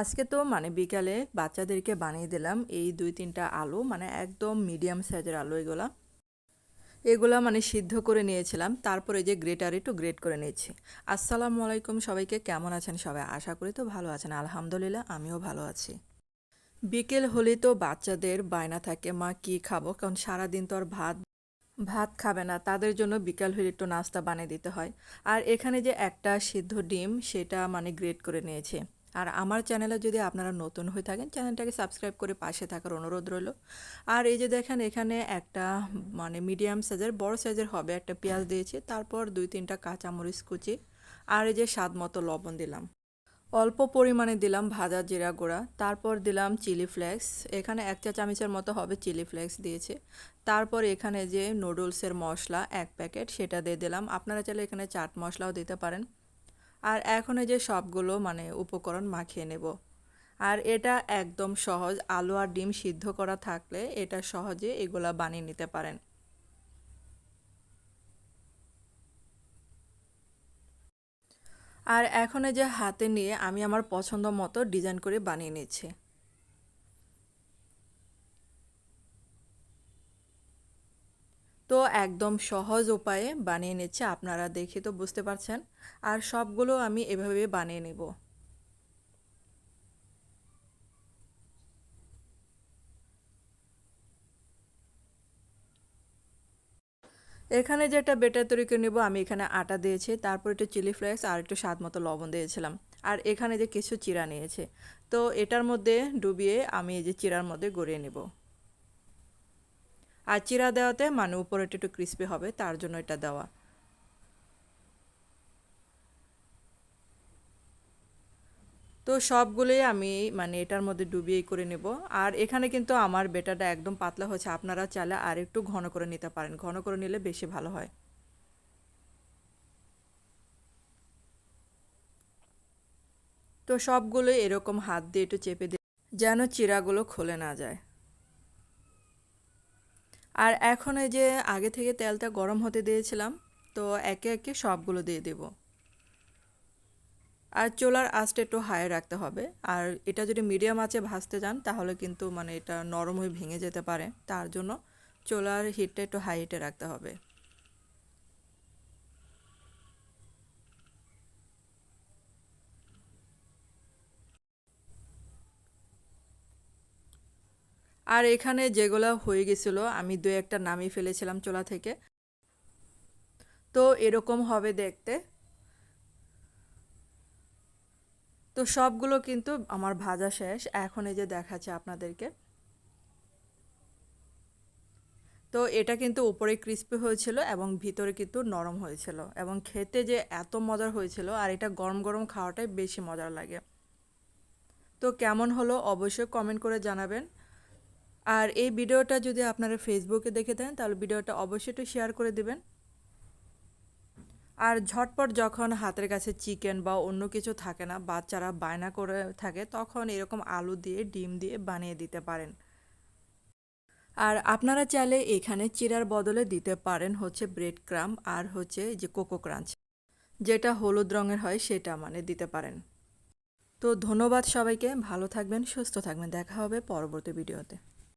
আজকে তো মানে বিকালে বাচ্চাদেরকে বানিয়ে দিলাম। এই দুই তিনটা আলু মানে একদম মিডিয়াম সাইজের আলু এগুলা। এগুলা মানে সিদ্ধ করে নিয়েছিলাম। তারপরে যে গ্রেটার একটু গ্রেট করে নিয়েছি। আসসালামু আলাইকুম সবাইকে, কেমন আছেন সবাই? আশা করি তো ভালো আছেন। আলহামদুলিল্লাহ, আমিও ভালো আছি। বিকেল হলে তো বাচ্চাদের বায়না থাকে, মা, কি খাব? কারণ সারাদিন তো আর ভাত ভাত খাবে না। তাদের জন্য বিকাল হলে একটু নাস্তা বানিয়ে দিতে হয়। আর এখানে যে একটা সিদ্ধ ডিম, সেটা মানে গ্রেট করে নিয়েছে। আর আমার চ্যানেলে যদি আপনারা নতুন হয়ে থাকেন, চ্যানেলটাকে সাবস্ক্রাইব করে পাশে থাকার অনুরোধ রইল। আর এই যে দেখেন, এখানে একটা মানে মিডিয়াম সাইজের, বড় সাইজের হবে একটা পেঁয়াজ দিয়েছি। তারপর দুই তিনটা কাঁচামরিচ কুচি আর এই যে স্বাদ মতো লবণ দিলাম। অল্প পরিমাণে দিলাম ভাজা জিরা গুঁড়া। তারপর দিলাম চিলি ফ্লেক্স। এখানে এক চা চামচের মতো হবে চিলি ফ্লেক্স দিয়েছে। তারপর এখানে যে নুডলসের মশলা এক প্যাকেট, সেটা দিয়ে দিলাম। আপনারা চাইলে এখানে চাট মশলাও দিতে পারেন। আর এখন এই যে সবগুলো মানে উপকরণ মাখিয়ে নেব। আর এটা একদম সহজ আলু আর ডিম সিদ্ধ করা থাকলে এটা সহজে এগুলা বানিয়ে নিতে পারেন। আর এখন এই যে হাতে নিয়ে আমি আমার পছন্দ মতো ডিজাইন করে বানিয়ে নিচ্ছি। তো একদম সহজ উপায়ে বানিয়ে নিচ্ছে আপনারা দেখে তো বুঝতে পারছেন। আর সবগুলো আমি এভাবে বানিয়ে নেব। এখানে যেটা বেটার তৈরি করে নেব, আমি এখানে আটা দিয়েছি, তারপর একটু চিলি ফ্লেক্স আর একটু স্বাদ মতো লবণ দিয়েছিলাম। আর এখানে যে কিছু চিরা নিয়েছে, তো এটার মধ্যে ডুবিয়ে আমি এই যে চিরার মধ্যে গড়িয়ে নেব। আর চিরা দেওয়াতে মানে উপরে একটু ক্রিস্পি হবে, তার জন্য এটা দেওয়া। তো সবগুলোই আমি মানে এটার মধ্যে ডুবিয়ে করে নেব। আর এখানে কিন্তু আমার বেটাটা একদম পাতলা হয়েছে, আপনারা চাইলে আর একটু ঘন করে নিতে পারেন, ঘন করে নিলে বেশি ভালো হয়। তো সবগুলোই এরকম হাত দিয়ে একটু চেপে দিয়ে যেন চিরাগুলো খুলে না যায়। আর এখন এই যে আগে থেকে তেলটা গরম হতে দিয়েছিলাম, তো একে একে সবগুলো দিয়ে দেব। আর চোলার আঁচটা একটু হাই রাখতে হবে। আর এটা যদি মিডিয়াম আঁচে ভাজতে যান, তাহলে কিন্তু মানে এটা নরম হয়ে ভেঙে যেতে পারে। তার জন্য চোলার হিটটা একটু হাই হিটে রাখতে হবে। আর এখানে যেগুলো হয়ে গেছিল, আমি দু একটা নামিয়ে ফেলেছিলাম চোলা থেকে। তো এরকম হবে দেখতে। তো সবগুলো কিন্তু আমার ভাজা শেষ। এখন এই যে দেখাচ্ছে আপনাদেরকে। তো এটা কিন্তু উপরে ক্রিস্পি হয়েছিল এবং ভিতরে কিন্তু নরম হয়েছিল এবং খেতে যে এত মজার হয়েছিল আর এটা গরম গরম খাওয়াটাই বেশি মজার লাগে। তো কেমন হলো অবশ্যই কমেন্ট করে জানাবেন। আর এই ভিডিওটা যদি আপনারা ফেসবুকে দেখে দেন, তাহলে ভিডিওটা অবশ্যই একটু শেয়ার করে দেবেন। আর ঝটপট যখন হাতের কাছে চিকেন বা অন্য কিছু থাকে না, বাচ্চারা বায়না করে থাকে, তখন এরকম আলু দিয়ে, ডিম দিয়ে বানিয়ে দিতে পারেন। আর আপনারা চাইলে এখানে চিরার বদলে দিতে পারেন হচ্ছে ব্রেড ক্রাম আর হচ্ছে যে কোকো ক্রাঞ্চ যেটা হলুদ রঙের হয়, সেটা মানে দিতে পারেন। তো ধন্যবাদ সবাইকে, ভালো থাকবেন, সুস্থ থাকবেন, দেখা হবে পরবর্তী ভিডিওতে।